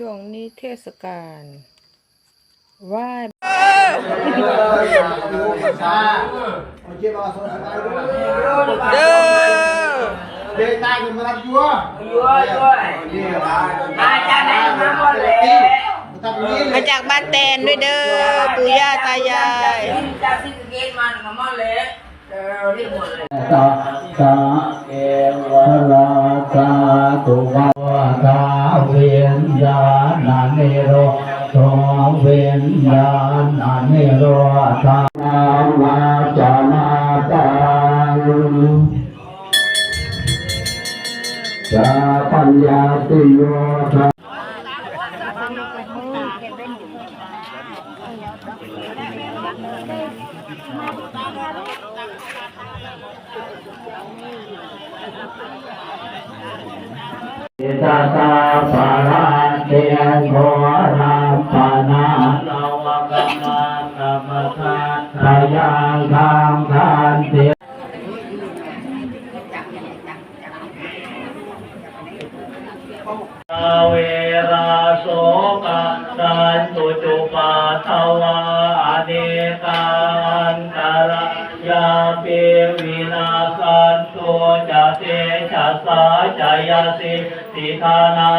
ช่วงนี้เทศกาลไหว้เด้อเด็กตายกันมารับยัวยัวยัวมาจากไหนมาหมดเลยมาจากบ้านแตนด้วยเด้อปู่ย่าตายายจากที่เกตมาหมดเลยสาสาเอวะลาสาตุวะ เวียนญาณเนโรโตเวียนญาณเนโรธานามาจามาตังสาปัญญาติโยธา ตาตาปาราเตงโกราปานาลาวกรรมกรรมทาทายังทางทานเตเวราโสกะสันตุจุปาทวาอเนกาอันตระยาเปวิ สาสันตุจะเตชะสาจายสิติทานา